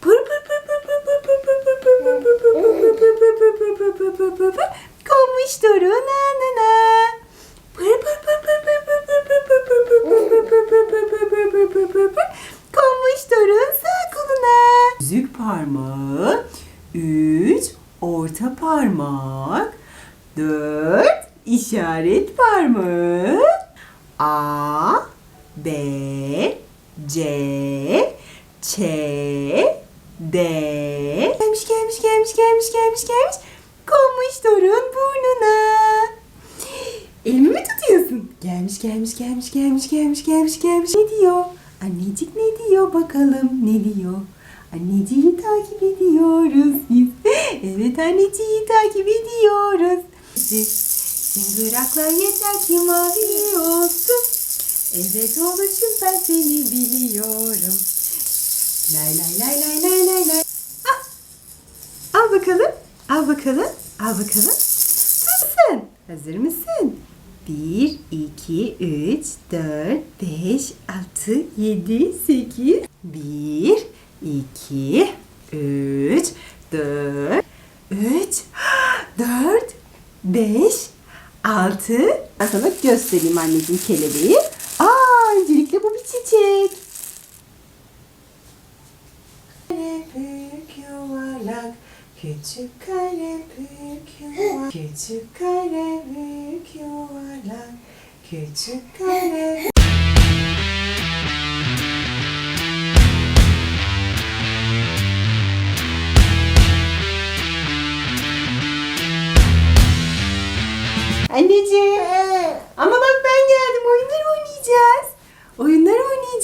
Pır pır pır pır pır pır pır pır pır sağ koluna. Yüzük parmağı. Üç orta parmak. Dört işaret parmağı. A, B, C, Ç, D. Gelmiş gelmiş gelmiş gelmiş gelmiş gelmiş. Konmuş torun burnuna. Elimi mi tutuyorsun? Gelmiş gelmiş gelmiş gelmiş gelmiş gelmiş gelmiş. Ne diyor? Annecik ne diyor bakalım ne diyor? Anneciği takip ediyoruz biz. Evet anneciği takip ediyoruz. Çıngıraklar yeter ki mavi olsun. Evet oluşum ben seni biliyorum. Lay lay lay lay lay lay lay. Ah! Al bakalım. Al bakalım. Al bakalım. Tutsun. Hazır mısın? 1, 2, 3, 4, 5, 6, 7, 8. 1, 2, 3, 4, 3, 4, 5, 6. Ben sana göstereyim anneciğim kelebeği. Aa, öncelikle bu bir çiçek. Kare büyük yuvarlak, küçük kare büyük yuvarlak, küçük kare büyük yuvarlak, küçük kare. Anneciğim. Ama bak ben geldim. Oyunlar oynayacağız. Oyunlar oynayacağız.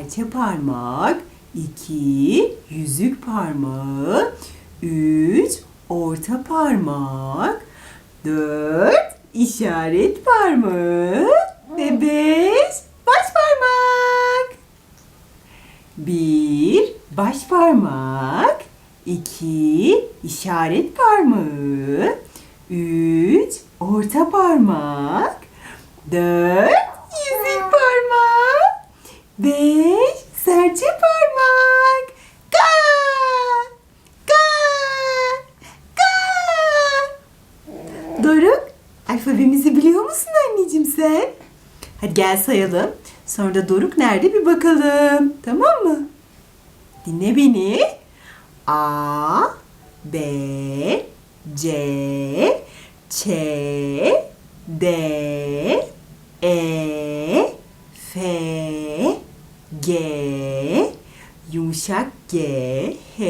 serçe parmak, iki yüzük parmağı, üç orta parmak, dört işaret parmağı. Ve beş baş parmak. Bir baş parmak, iki işaret parmağı, üç orta parmak, dört yüzük parmağı, beş serçe parmak. Ka! Ka! Ka! Doruk, alfabemizi biliyor musun anneciğim sen? Hadi gel sayalım. Sonra da Doruk nerede bir bakalım. Tamam mı? Dinle beni. A, B, C, Ç, D, E, G, yumuşak G, H,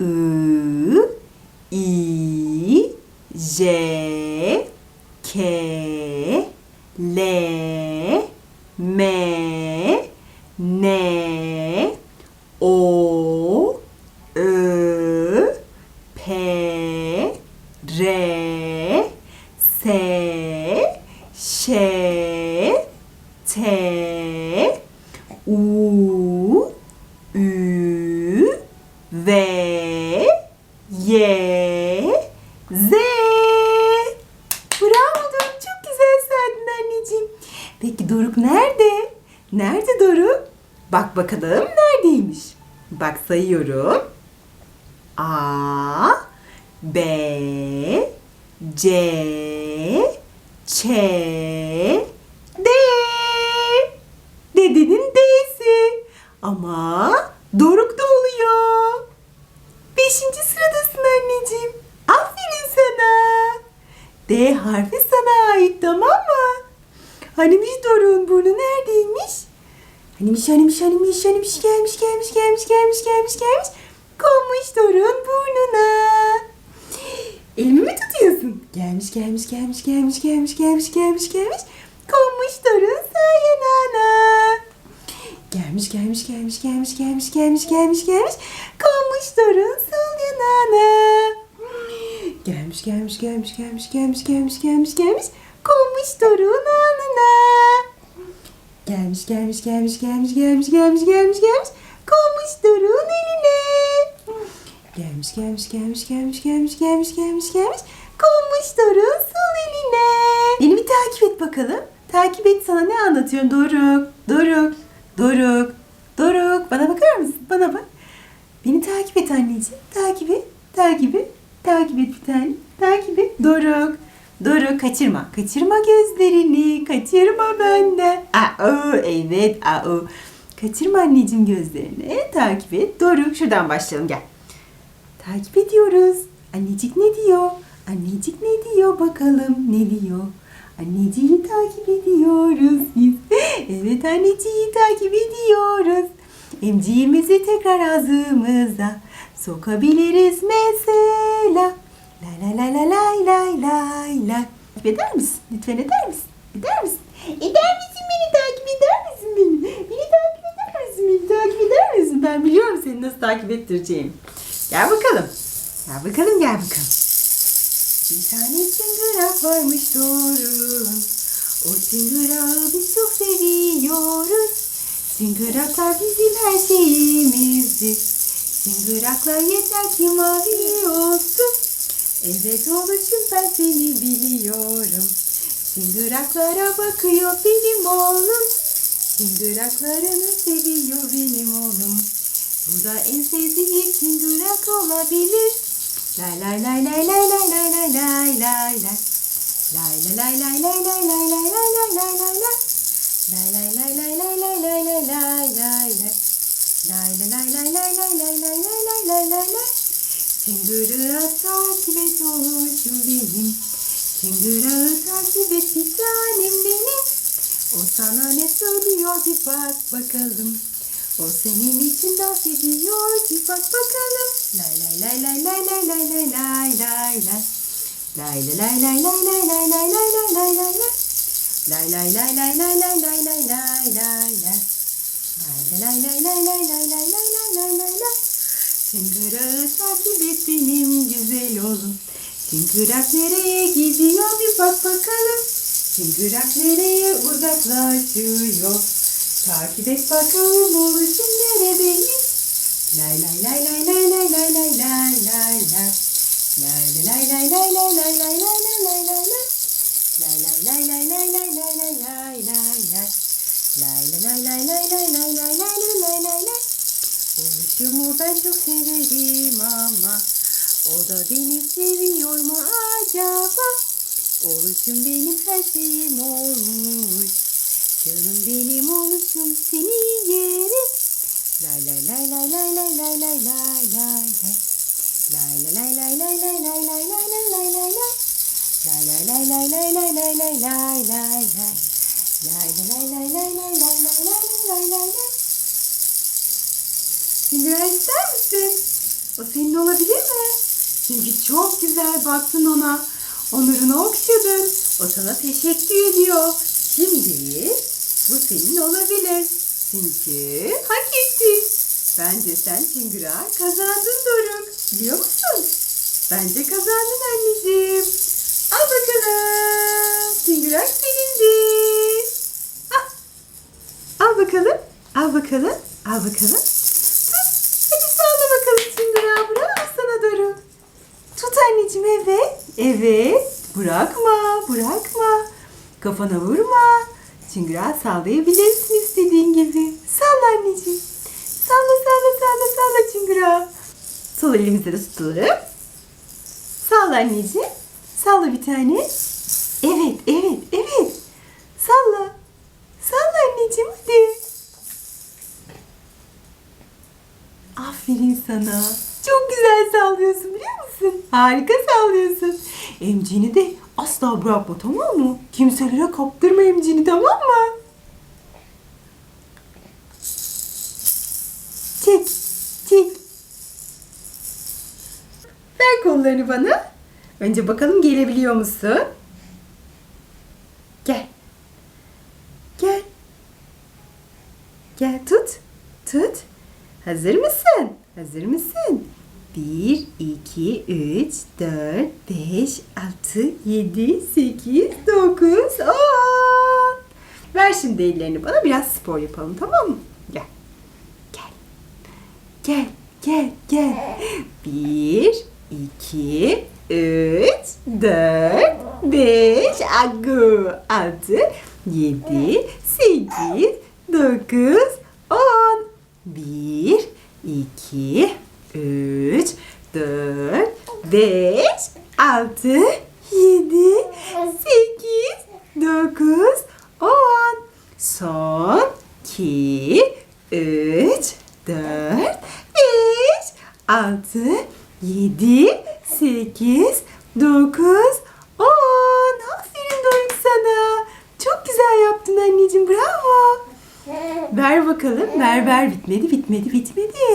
I, I, J, K, L, M, N, O, Ö, P, R, S, Ş, Ç T U Ü V Y Z Bravo Doruk çok güzel saydın anneciğim. Peki Doruk nerede? Nerede Doruk? Bak bakalım neredeymiş? Bak sayıyorum. A B C Ç D Dedenin D'si. Ama Doruk da oluyor. Beşinci sıradasın anneciğim. Aferin sana. D harfi sana ait tamam mı? Hanimiş Doruk'un burnu neredeymiş? Hanimiş hanimiş hanimiş hanimiş gelmiş gelmiş gelmiş gelmiş gelmiş gelmiş. Konmuş Doruk'un burnuna. Elimi mi tutuyorsun? Gelmiş gelmiş gelmiş gelmiş gelmiş gelmiş gelmiş gelmiş. Konmuş Doruk'un sağ yanağına. Gelmiş gelmiş gelmiş gelmiş gelmiş gelmiş gelmiş gelmiş. Konmuş Doruk'un sol yanağına. Gelmiş gelmiş gelmiş gelmiş gelmiş gelmiş gelmiş. Konmuş alnına. Gelmiş gelmiş gelmiş gelmiş gelmiş gelmiş gelmiş gelmiş. Konmuş Doruk'un eline. Gelmiş gelmiş gelmiş gelmiş gelmiş gelmiş gelmiş gelmiş. Konmuş Doruk'un sol eline. Beni bir takip et bakalım. Takip et sana ne anlatıyorum Doruk. Doruk. Doruk. Doruk. Bana bakar mısın? Bana bak. Beni takip et anneciğim. Takip et. Takip et. Takip et bir tane. Takip et. Doruk. Doruk kaçırma. Kaçırma gözlerini. Kaçırma benden. Aa, evet. Aa. Kaçırma anneciğim gözlerini. Takip et. Doruk. Şuradan başlayalım gel. Takip ediyoruz. Annecik ne diyor? Annecik ne diyor bakalım ne diyor? Anneciği takip ediyoruz biz. Evet anneciği takip ediyoruz. Emciğimizi tekrar ağzımıza sokabiliriz mesela. La la la la lay lay lay lay. Takip eder misin? Lütfen eder misin? Eder misin? Eder misin beni takip eder misin beni? Beni takip eder misin? Beni takip eder misin? Ben biliyorum seni nasıl takip ettireceğimi. Gel bakalım. Gel bakalım gel bakalım. Bir tane çıngırak varmış doğru. O çıngırağı biz çok seviyoruz. Çıngıraklar bizim her şeyimizdir. Çıngıraklar yeter ki mavi olsun. Evet oluşum ben seni biliyorum. Çıngıraklara bakıyor benim oğlum. Çıngıraklarını seviyor benim oğlum. Bu da en sevdiği çıngırak olabilir. Lay lay lay lay lay lay lay lay lay lay. Lay lay lay lay lay lay lay lay lay lay lay lay lay. Lay lay lay lay lay lay lay lay lay lay lay. Lay lay lay lay lay lay lay lay lay lay lay lay lay. Çıngırağı takip et oluşum benim. Çıngırağı takip et bir tanem benim. O sana ne söylüyor bir bak bakalım. O senin için dans ediyor bir bak bakalım. Lay lay lay lay lay lay lay lay lay lay lay. Lay lay lay lay lay lay lay lay lay lay lay lay lay. Lay lay lay lay lay lay lay lay lay lay lay. Lay lay lay lay lay lay lay lay lay lay Çıngırağı takip et benim güzel oğlum. Çıngırak nereye gidiyor bir bak bakalım. Çıngırak nereye uzaklaşıyor. Takip et bakalım oluşum neredeymiş. Lay lay lay lay lay lay lay lay lay lay lay. Lay lay lay lay lay lay lay lay lay lay lay lay. Lay lay lay lay lay lay lay lay lay lay lay. Lay lay lay lay lay lay lay lay lay lay lay lay. Oluşumu ben çok severim ama o da beni seviyor mu acaba? Oluşum benim her şeyim olmuş. Canım benim oluşum seni yerim. Lay lay lay lay lay lay lay lay lay lay lay. Lay lay lay lay lay lay lay lay lay lay lay lay lay. Lay lay lay lay lay lay lay lay lay lay lay. Lay lay lay lay lay lay lay lay Sindiren ister misin? O senin olabilir mi? Çünkü çok güzel baktın ona. Onurunu okşadın. O sana teşekkür ediyor. Şimdi bu senin olabilir. Çünkü hak ettin. Bence sen çıngırağı kazandın Doruk. Biliyor musun? Bence kazandın anneciğim. Al bakalım. Çıngırak senindir. Al. Al bakalım. Al bakalım. Al bakalım. Evet. Bırakma. Bırakma. Kafana vurma. Çıngırağı sallayabilirsin istediğin gibi. Salla anneciğim. Salla salla salla salla çıngırağı. Sol elimizde de tutalım. Salla anneciğim. Salla bir tane. Evet, evet, evet. Salla. Salla anneciğim hadi. Aferin sana. Çok güzel sallıyorsun biliyor musun? Harika sallıyorsun. Emcini de asla bırakma tamam mı? Kimselere kaptırma emcini tamam mı? Çek, çek. Ver kollarını bana. Önce bakalım gelebiliyor musun? Gel. Gel. Gel tut. Tut. Hazır mısın? Hazır mısın? 1, 2, 3, 4, 5, 6, 7, 8, 9, 10. Ver şimdi ellerini bana biraz spor yapalım tamam mı? Gel. Gel. Gel. Gel. Gel. 1, 2, 3, 4, 5, 6, 7,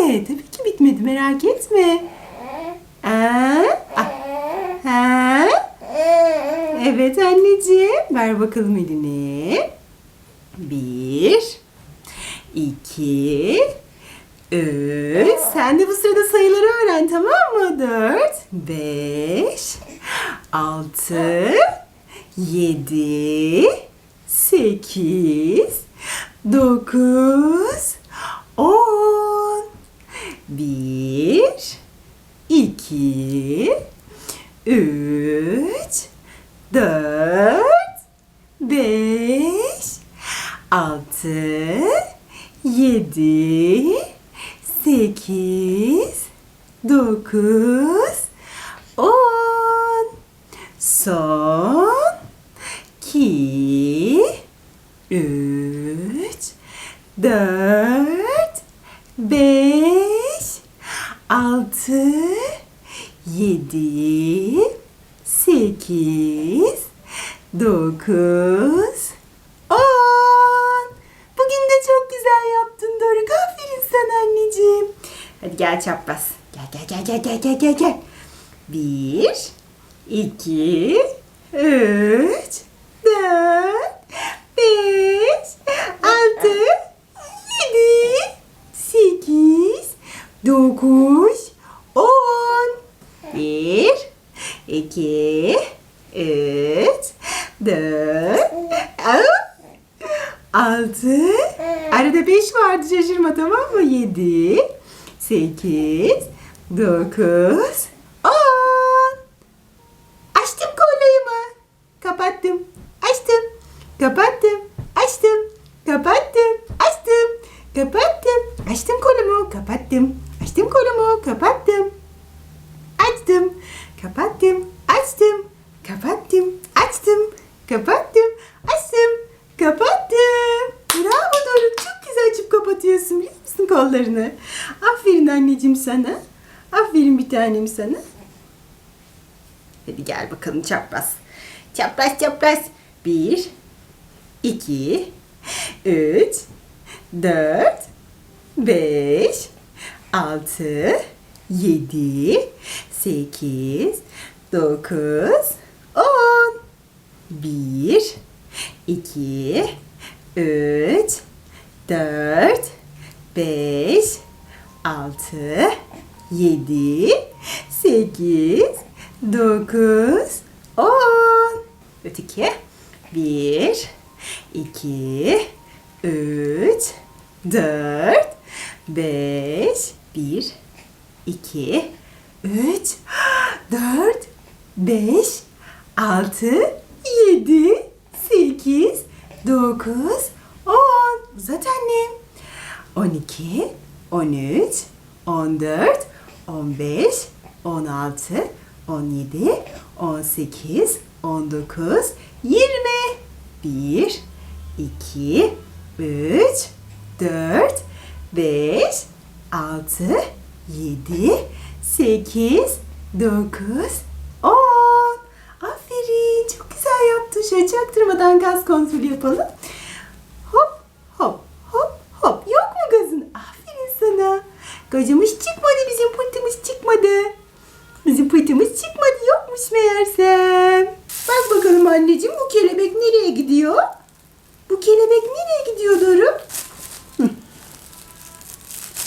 Tabii ki bitmedi. Merak etme. Aa, ah, ha? Evet anneciğim. Ver bakalım elini. Bir, iki, üç. Sen de bu sırada sayıları öğren tamam mı? Dört, beş, altı, yedi, sekiz, dokuz, on. Bir, iki, üç, dört, beş, altı, yedi, sekiz, dokuz, on. Son, iki, üç, dört, beş, altı, yedi, sekiz, dokuz, on. Bugün de çok güzel yaptın Doruk. Aferin sana anneciğim. Hadi gel çapraz. Gel gel gel gel gel. Bir, iki, üç, dört, beş, altı, yedi, sekiz, dokuz, on. Bir, iki, üç, dört, altı, arada beş vardı şaşırma tamam mı? Yedi, sekiz, dokuz, on. Açtım kollarımı. Kapattım. Açtım. Kapattım. Açtım. Kapattım. Açtım. Kapattım. Açtım kolumu. Kapattım. Açtım kolumu. Kapattım. Açtım. Kapattım. Açtım. Kapattım. Açtım. Kapattım. Açtım. Kapattım. Bravo Doruk. Çok güzel açıp kapatıyorsun biliyor musun kollarını? Aferin anneciğim sana. Aferin bir tanem sana. Hadi gel bakalım çapraz. Çapraz çapraz. Bir, iki, üç, dört, beş, altı, yedi, sekiz, dokuz, on. Bir, iki, üç, dört, beş, altı, 7, 8, 9, 10. Öteki. 1, 2, 3, 4, 5, 1, 2, 3, 4, 5, 6, 16, 17, 18, 19, 20. 1, 2, 3, 4, 5, 6, 7, 8, 9, 10. Aferin. Çok güzel yaptın. Şöyle çaktırmadan gaz kontrolü yapalım. Hop, hop, hop, hop. Yok mu gazın? Aferin sana. Gacımız çıkmadı, bizim pultumuz çıkmadı. Çıkmadı. Yokmuş meğersem. Bak bakalım anneciğim bu kelebek nereye gidiyor? Bu kelebek nereye gidiyor Doruk?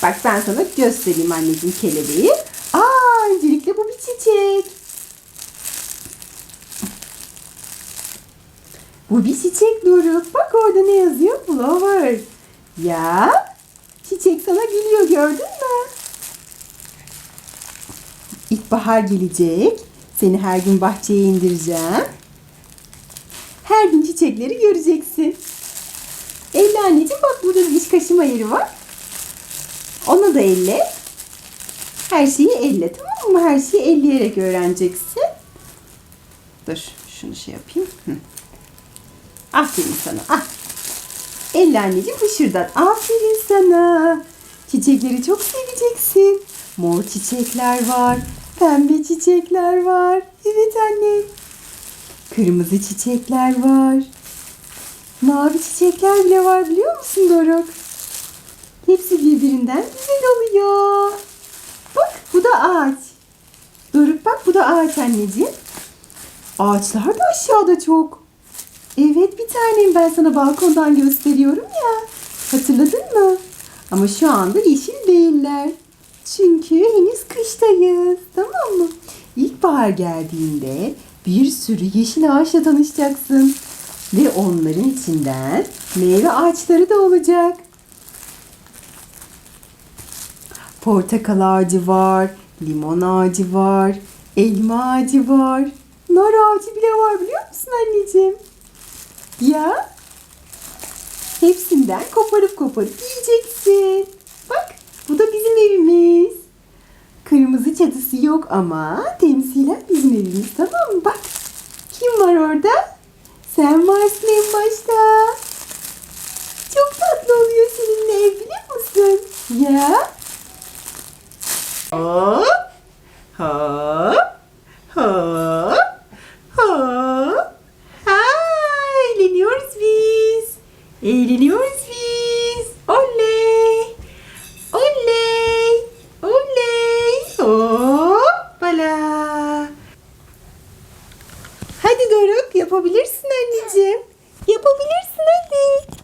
Bak ben sana göstereyim anneciğim kelebeği. Aa, öncelikle bu bir çiçek. Bu bir çiçek Doruk. Bak orada ne yazıyor? Flower. Ya çiçek sana gülüyor gördün mü? İlkbahar gelecek. Seni her gün bahçeye indireceğim. Her gün çiçekleri göreceksin. Elle anneciğim bak burada bir diş kaşıma yeri var. Onu da elle. Her şeyi elle tamam mı? Her şeyi elleyerek öğreneceksin. Dur şunu şey yapayım. Hı. Aferin sana. Ah. Elle anneciğim hışırdat. Aferin sana. Çiçekleri çok seveceksin. Mor çiçekler var. Pembe çiçekler var. Evet anne. Kırmızı çiçekler var. Mavi çiçekler bile var biliyor musun Doruk? Hepsi birbirinden güzel oluyor. Bak bu da ağaç. Doruk bak bu da ağaç anneciğim. Ağaçlar da aşağıda çok. Evet bir tanem ben sana balkondan gösteriyorum ya. Hatırladın mı? Ama şu anda yeşil değiller. Çünkü henüz kıştayız. Tamam mı? İlkbahar geldiğinde bir sürü yeşil ağaçla tanışacaksın. Ve onların içinden meyve ağaçları da olacak. Portakal ağacı var, limon ağacı var, elma ağacı var, nar ağacı bile var biliyor musun anneciğim? Ya hepsinden koparıp koparıp yiyeceksin. Bak bu da bizim evimiz. Kırmızı çatısı yok ama temsilen bizim evimiz tamam mı? Bak kim var orada? Sen varsın en başta. Çok tatlı oluyor seninle ev biliyor musun? Ya. Hop. Hop. Hop. Hop. Ha, eğleniyoruz biz. Eğleniyoruz biz. Oley. Oley. Oley. Hoppala. Hadi Doruk yapabilirsin anneciğim. Yapabilirsin hadi.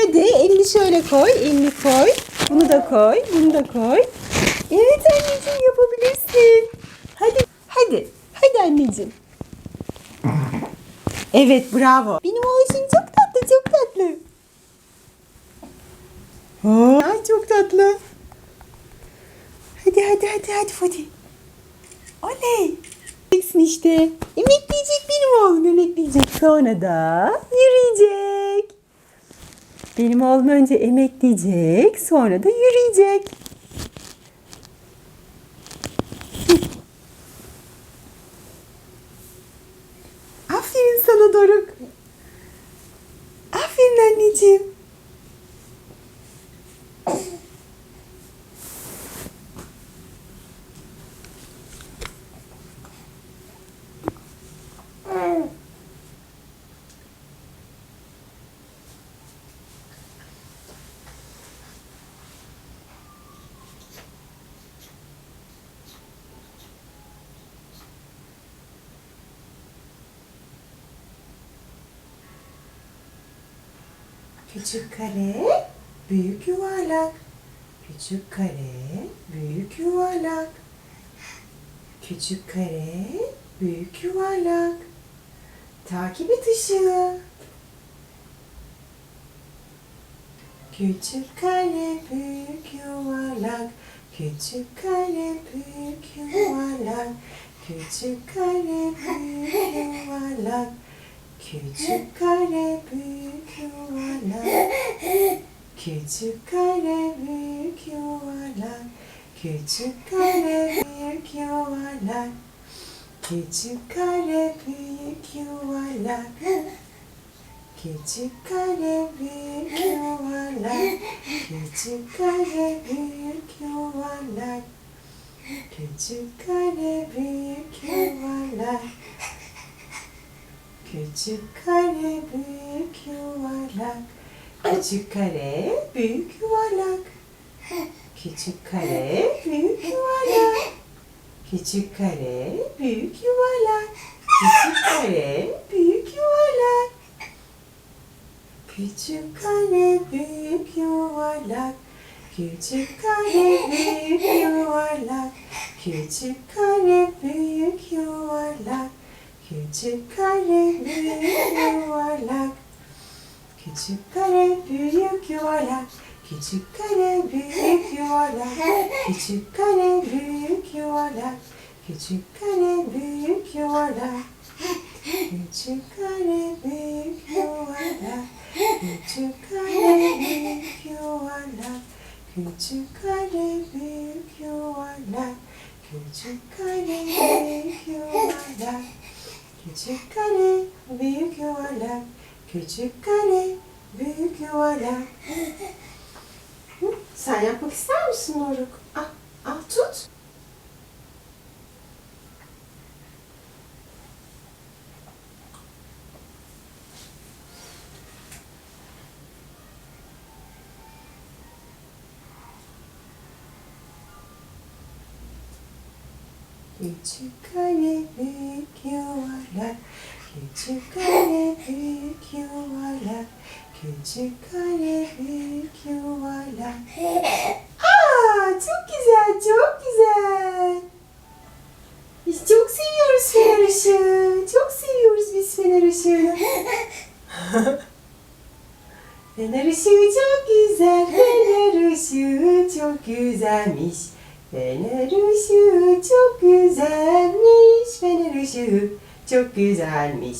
Hadi elini şöyle koy, elini koy. Bunu da koy, bunu da koy. Evet anneciğim yapabilirsin. Hadi, hadi, hadi anneciğim. Evet bravo. Benim oğlum çok tatlı, çok tatlı. Ha, Ay çok tatlı. Hadi hadi hadi hadi hadi. Oley. Yiyeceksin işte. Emekleyecek benim oğlum emekleyecek. Sonra da yürüyecek. Benim oğlum önce emekleyecek. Sonra da yürüyecek. Aferin sana Doruk. Aferin anneciğim. Küçük kare, büyük yuvarlak. Küçük kare, büyük yuvarlak. Küçük kare, büyük yuvarlak. Takip et ışığı. Küçük kare büyük yuvarlak Küçük kare büyük yuvarlak Küçük kare büyük yuvarlak Küçük kare büyük yuvarlak. Küçük kare büyük yuvarlak. Küçük kare büyük yuvarlak. Küçük kare büyük yuvarlak. Küçük kare büyük yuvarlak. Küçük kare büyük yuvarlak. Küçük kare büyük yuvarlak Küçük kare büyük yuvarlak. Küçük kare büyük yuvarlak. Küçük kare büyük yuvarlak. Küçük kare büyük yuvarlak. Küçük kare büyük yuvarlak. Küçük kare büyük yuvarlak. Küçük kare büyük yuvarlak. Küçük kare büyük yuvarlak Küçük kare büyük yuvarlak. Küçük kare büyük yuvarlak. Küçük kare büyük yuvarlak. Küçük kare büyük yuvarlak. Küçük kare büyük yuvarlak. Küçük kare büyük yuvarlak. Küçük kare büyük yuvarlak. Küçük kare büyük yuvarlak. Küçük kare büyük yuvarlak Küçük kare büyük yuvarlak Küçük kare büyük yuvarlak Hı, Sen yapmak ister misin Doruk? Al, al tut. Küçük büyük yuvarlak Küçük büyük yuvarlak Küçük büyük yuvarlak. Aa, çok güzel çok güzel. Biz çok seviyoruz fener ışığı Çok seviyoruz biz fener ışığını. Fener ışığı çok güzel Fener ışığı çok güzelmiş Fener ışığı çok güzelmiş. Fener ışığı çok güzelmiş.